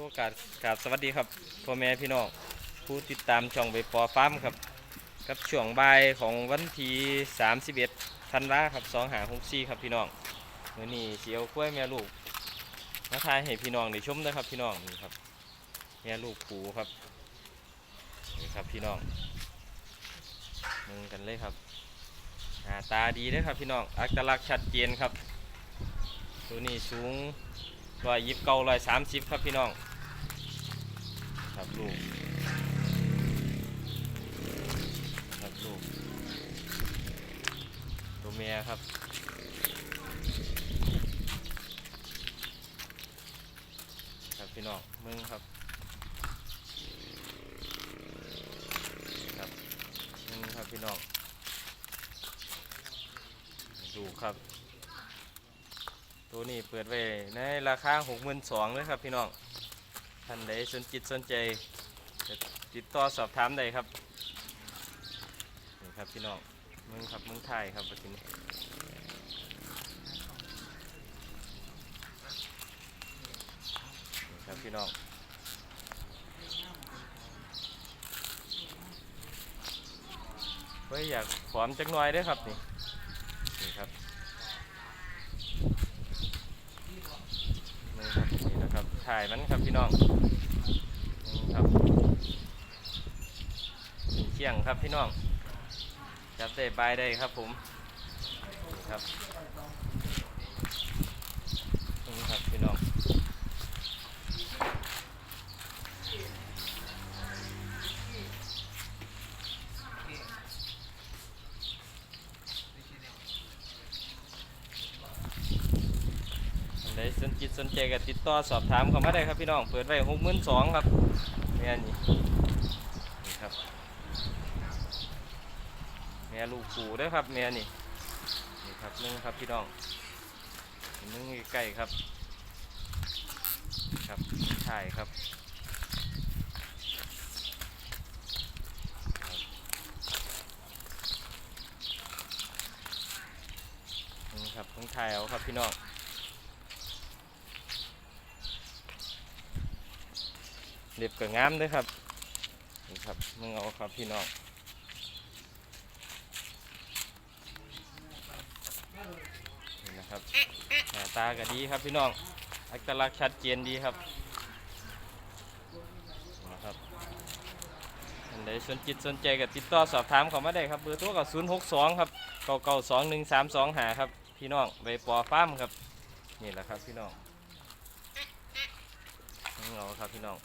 ทุกกาสกราบสวัสดีครับพ่อแม่พี่น้องผู้ติดตามช่องใบปอฟ้าร์มครับ กับช่วงบ่ายของวันที่31ธันวาครับ2หา64ครับพี่น้องมื้อนี้สิเอากล้วยแม่ลูกมาทายให้พี่น้องได้ชมนะครับพี่น้องนี่ครับแม่ลูกผูครับนี่ครับพี่น้องมึงกันเลยครับหน้าตาดีเด้อครับพี่น้องอัตลักษณ์ชัดเจนครับ ตัวนี้สูง รอยยิบเก้าร้อยสามสิบครับพี่น้องครับลูกครับลูกตัวเมียครับครับพี่น้องมึงครับครับมึงครับพี่น้องดูครับ ตัวนี้เปิดไว้ในราคาหกหมื่นสองเลยครับพี่น้องท่านใดสนจิตสนใจติดต่อสอบถามได้ครับนี่ครับพี่น้องมึงครับมึงไทยครับวันนี้นี่ครับพี่น้องเฮ้ยอยากผอมจักหน่อยด้วยครับนี่นี่ครับ นี่ครับนี่นะครับ ถ่ายมันครับพี่น้องนี่ครับเชียงครับพี่น้องจับได้บายได้ครับผมนี่ครับนี่ครับพี่น้องอัน ใดสนจิตสนใจก็ติดต่อสอบถามเข้ามาได้ครับพี่น้อง เปิดไว้หกหมื่นสองครับแม่นี่นี่ครับแม่ลูกปูเด้วยครับแม่นี่นี่ครับนึงครับพี่น้องนึงใกล้ครับ ครับถ่ายครับนี่ครับเพิ่งถ่ายเอาครับพี่น้อง เล็บก็งามเด้วยครับนี่ครับมึงเอาครับพี่น้องนี่นะครับหน้าตาก็ดีครับพี่น้องอัตลักษณ์ชัดเจนดีครับนะครับอันใดสนจิตสนใจก็ติดต่อสอบถามเขามาได้ครับเบอร์โทรก็0 6 2ครับเก้าเก้าสองหนึ่งสามสองหาครับพี่น้องใบปอฟ้ามครับนี่แหละครับพี่น้องมึงเอาครับพี่น้อง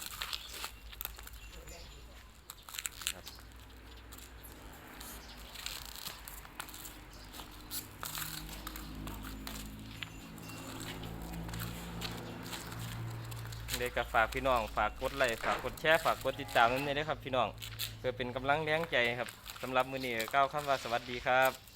เด็กก็ฝากพี่น้อง ฝากกดไลค์ฝากกดแชร์ฝากกดติดตามนั่นเองนะครับพี่น้องเพื่อเป็นกำลังแรงใจครับสำหรับมือนี้ก็ก้าวคำว่าสวัสดีครับ